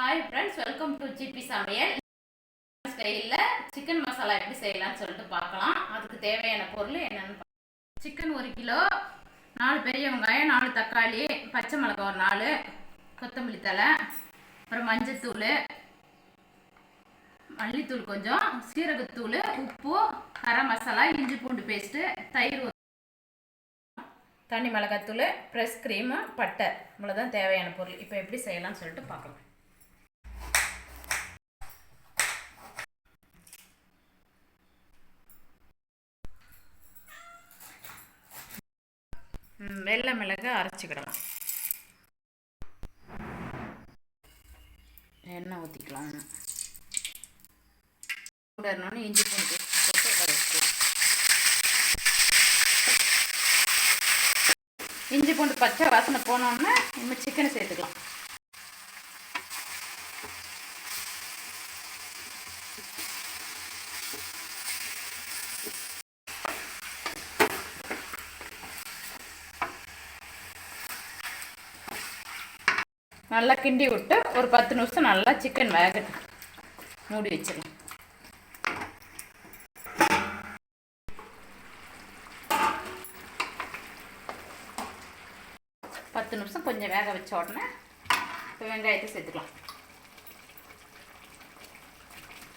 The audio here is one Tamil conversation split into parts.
Hi friends welcome to GP சமையல். ஸ்டைலில் சிக்கன் மசாலா எப்படி செய்யலாம்னு சொல்லிட்டு பார்க்கலாம். அதுக்கு தேவையான பொருள் என்னென்னு சிக்கன் ஒரு கிலோ நாலு பெரிய வெங்காயம் நாலு தக்காளி பச்சை மிளகாய் ஒரு நாலு கொத்தமல்லி தழை அப்புறம் மஞ்சத்தூள் மல்லித்தூள் கொஞ்சம் சீரகத்தூள் உப்பு கரம் மசாலா இஞ்சி பூண்டு பேஸ்ட்டு தயிர் தனி மிளகாத்தூள் ப்ரெஷ் க்ரீமு பட்டை இவ்வளோதான் தேவையான பொருள். இப்போ எப்படி செய்யலாம்னு சொல்லிட்டு பார்க்கலாம். வெள்ளை மிளகு அரைச்சிக்கிடலாம். எண்ணெய் ஊற்றிக்கலாம் சூடனோன்னு இஞ்சி பூண்டு போட்டு இஞ்சி பூண்டு பச்சை வாசனை போனோன்னே நம்ம சிக்கனை சேர்த்துக்கலாம். நல்லா கிண்டி விட்டு ஒரு பத்து நிமிஷம் நல்லா சிக்கன் வேகட்டும். மூடி வச்சிடலாம் பத்து நிமிஷம் கொஞ்சம் வேக வச்ச உடனே இப்போ வெங்காயத்தை சேர்த்துக்கலாம்.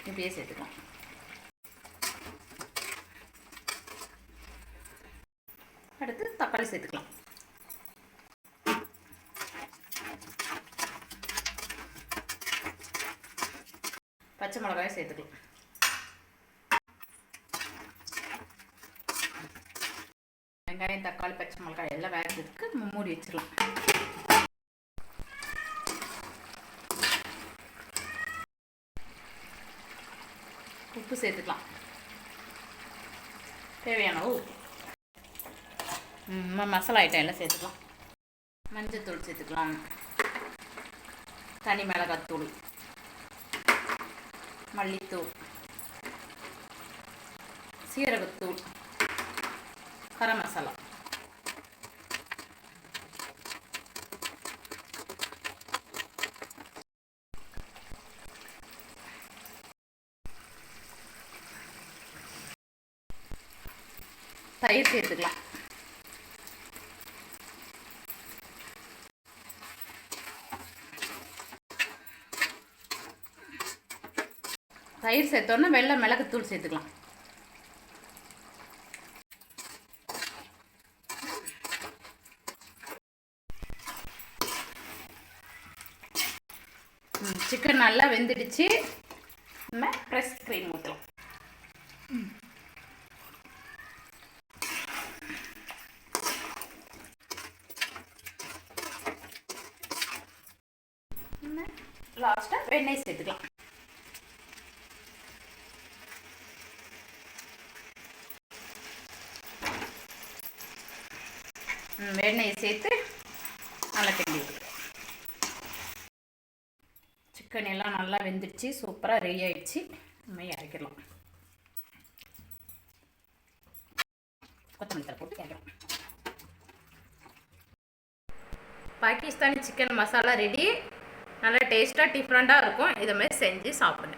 இப்படியே சேர்த்துக்கலாம். அடுத்து தக்காளி சேர்த்துக்கலாம். பச்சை மிளகாயும் சேர்த்துக்கலாம். வெங்காயம் தக்காளி பச்சை மிளகாய் எல்லாம் வேகிறதுக்கு நம்ம மூடி வச்சிடலாம். உப்பு சேர்த்துக்கலாம். தேவையான உப்பு. மசாலா ஐட்டம் எல்லாம் சேர்த்துக்கலாம். மஞ்சத்தூள் சேர்த்துக்கலாம். தனி மிளகாத்தூள். மல்லித்தூள் சீரகத்தூள் கரம் மசாலா. தயிர் சேர்த்துக்கலாம். தயிர் சேர்த்தோன்னா வெள்ளை மிளகுத்தூள் சேர்த்துக்கலாம். சிக்கன் நல்லா வெந்துடுச்சு. நம்ம ஃப்ரெஷ் க்ரீம் ஊற்றலாம் லாஸ்ட்டாக வெண்ணெய் சேர்த்துக்கலாம். வெண்ணெயை சேர்த்து நல்லா கிண்டி சிக்கன் எல்லாம் நல்லா வெந்துடுச்சு சூப்பராக ரெடி ஆகிடுச்சு நம்ம இறக்கிடலாம் கொத்தமல்லி போட்டு இறக்கலாம் பாகிஸ்தானி சிக்கன் மசாலா ரெடி நல்லா டேஸ்ட்டாக டிஃப்ரெண்ட்டாக இருக்கும். இதை மாதிரி செஞ்சு சாப்பிடுங்க.